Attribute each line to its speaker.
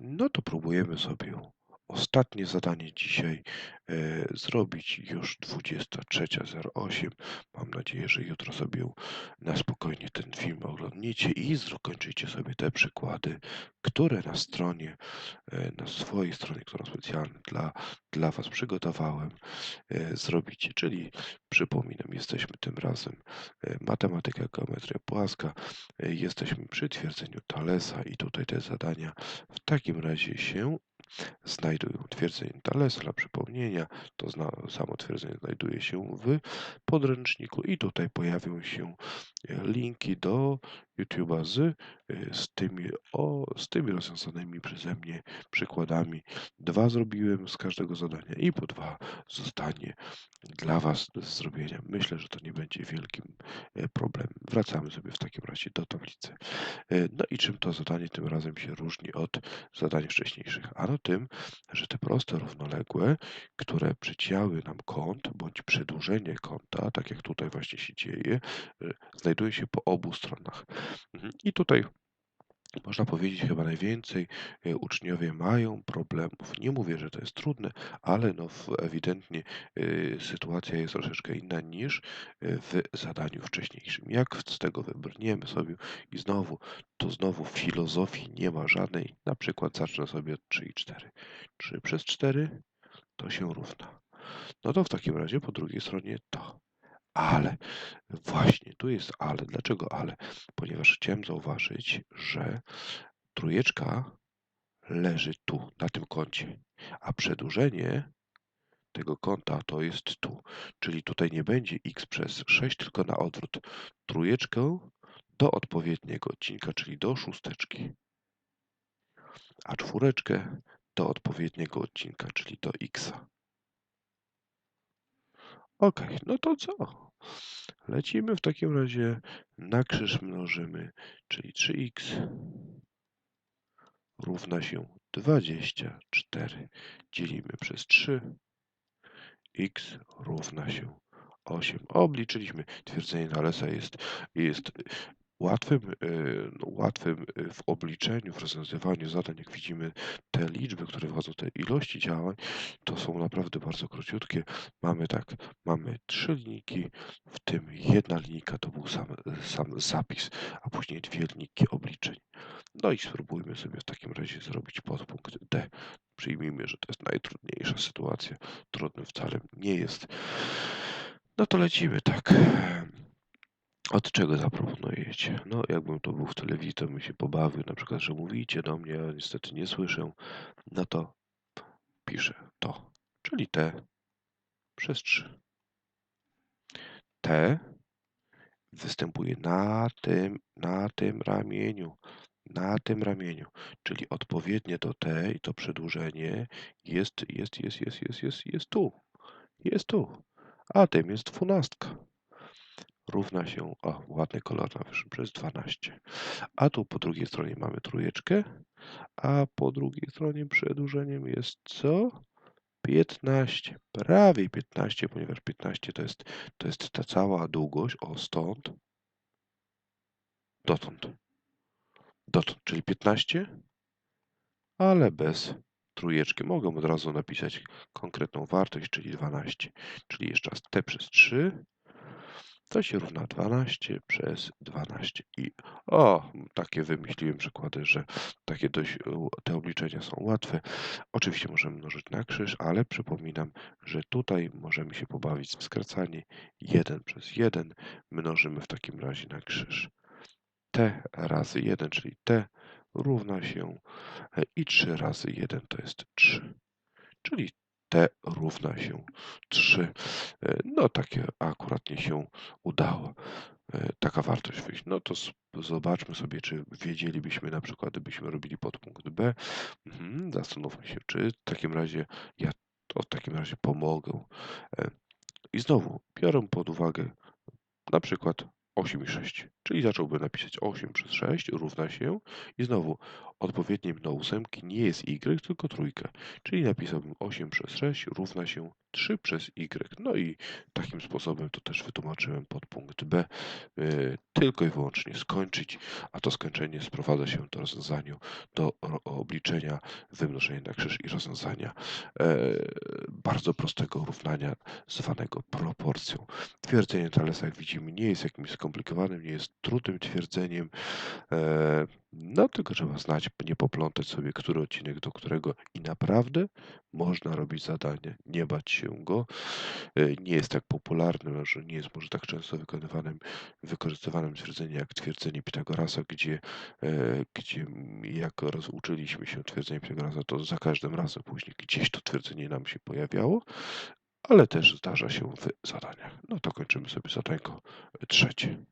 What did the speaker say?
Speaker 1: No to próbujemy sobie ostatnie zadanie dzisiaj e, zrobić już 23.08. Mam nadzieję, że jutro sobie na spokojnie ten film oglądniecie i zakończycie sobie te przykłady, które na stronie, e, na swojej stronie, którą specjalnie dla, dla Was przygotowałem, e, zrobicie. Czyli przypominam, jesteśmy tym razem e, matematyka, geometria płaska, e, jesteśmy przy twierdzeniu Thalesa i tutaj te zadania w takim razie się znajdują. Twierdzenie Thalesa dla przypomnienia, to zna, samo twierdzenie znajduje się w podręczniku i tutaj pojawią się e, linki do YouTube'a z, e, z, tymi, o, z tymi rozwiązanymi przeze mnie przykładami. Dwa zrobiłem z każdego zadania i po dwa zostanie dla Was do zrobienia. Myślę, że to nie będzie wielkim e, problemem. Wracamy sobie w takim razie do tablicy. No i czym to zadanie tym razem się różni od zadań wcześniejszych? Ano tym, że te proste równoległe, które przycięły nam kąt bądź przedłużenie kąta, tak jak tutaj właśnie się dzieje, y, znajduje się po obu stronach. Mhm. I tutaj można powiedzieć, chyba najwięcej y, uczniowie mają problemów. Nie mówię, że to jest trudne, ale no ewidentnie y, sytuacja jest troszeczkę inna niż w zadaniu wcześniejszym. Jak z tego wybrniemy sobie i znowu, to znowu w filozofii nie ma żadnej. Na przykład zacznę sobie od 3 i 4. 3 przez 4 to się równa. No to w takim razie po drugiej stronie to. Ale, właśnie, tu jest ale. Dlaczego ale? Ponieważ chciałem zauważyć, że trójeczka leży tu, na tym kącie, a przedłużenie tego kąta to jest tu. Czyli tutaj nie będzie x przez 6, tylko na odwrót. Trójeczkę do odpowiedniego odcinka, czyli do szósteczki, a czwóreczkę do odpowiedniego odcinka, czyli do x. Ok, no to co? Lecimy w takim razie na krzyż mnożymy, czyli 3x równa się 24. Dzielimy przez 3. x równa się 8. Obliczyliśmy. Twierdzenie Thalesa jest, jest łatwym, e, no, łatwym e, w obliczeniu, w rozwiązywaniu zadań, jak widzimy, te liczby, które wchodzą, te ilości działań, to są naprawdę bardzo króciutkie. Mamy tak, mamy trzy linijki, w tym jedna linijka to był sam, sam zapis, a później dwie linijki obliczeń. No i spróbujmy sobie w takim razie zrobić podpunkt D. Przyjmijmy, że to jest najtrudniejsza sytuacja. Trudny wcale nie jest. No to lecimy tak. Od czego zaproponujecie? No, jakbym to był w telewizji, to bym się pobawił, na przykład, że mówicie do mnie, a niestety nie słyszę, no to piszę to, czyli T przez 3. T występuje na tym, na tym ramieniu, na tym ramieniu, czyli odpowiednie do T i to przedłużenie jest, jest, jest, jest, jest, jest, jest tu, jest tu, a tym jest dwunastka równa się, o ładny kolor przez 12. A tu po drugiej stronie mamy trójeczkę, a po drugiej stronie przedłużeniem jest co? 15, prawie 15, ponieważ 15 to jest, to jest ta cała długość, o stąd, dotąd, dotąd, czyli 15, ale bez trójeczki. Mogę od razu napisać konkretną wartość, czyli 12, czyli jeszcze raz t przez 3 to się równa 12 przez 12. I o, takie wymyśliłem przykłady, że takie dość, te obliczenia są łatwe. Oczywiście możemy mnożyć na krzyż, ale przypominam, że tutaj możemy się pobawić w skracanie 1 przez 1. Mnożymy w takim razie na krzyż t razy 1, czyli t równa się i 3 razy 1 to jest 3. Czyli t równa się 3. E, no takie akurat nie się udało. E, taka wartość wyjść. No to zobaczmy sobie, czy wiedzielibyśmy na przykład, gdybyśmy robili podpunkt B. Mhm, zastanówmy się, czy w takim razie ja to w takim razie pomogę. E, I znowu biorę pod uwagę na przykład 8 i 6, czyli zacząłbym napisać 8 przez 6 równa się i znowu odpowiednim do ósemki nie jest y, tylko trójkę. Czyli napisałbym 8 przez 6 równa się 3 przez y. No i takim sposobem to też wytłumaczyłem podpunkt B. Y, tylko i wyłącznie skończyć, a to skończenie sprowadza się do rozwiązania, do obliczenia wymnożenia na krzyż i rozwiązania e, bardzo prostego równania zwanego proporcją. Twierdzenie Thalesa, jak widzimy, nie jest jakimś skomplikowanym, nie jest trudnym twierdzeniem. E, no, tylko trzeba znać, nie poplątać sobie, który odcinek do którego i naprawdę można robić zadanie, nie bać się go. E, Nie jest tak popularnym, że nie jest może tak często wykonywanym, wykorzystywanym twierdzenie jak twierdzenie Pitagorasa, gdzie, e, gdzie jak rozuczyliśmy się twierdzenie Pitagorasa, to za każdym razem później gdzieś to twierdzenie nam się pojawiało, ale też zdarza się w zadaniach. No to kończymy sobie zadanko trzecie.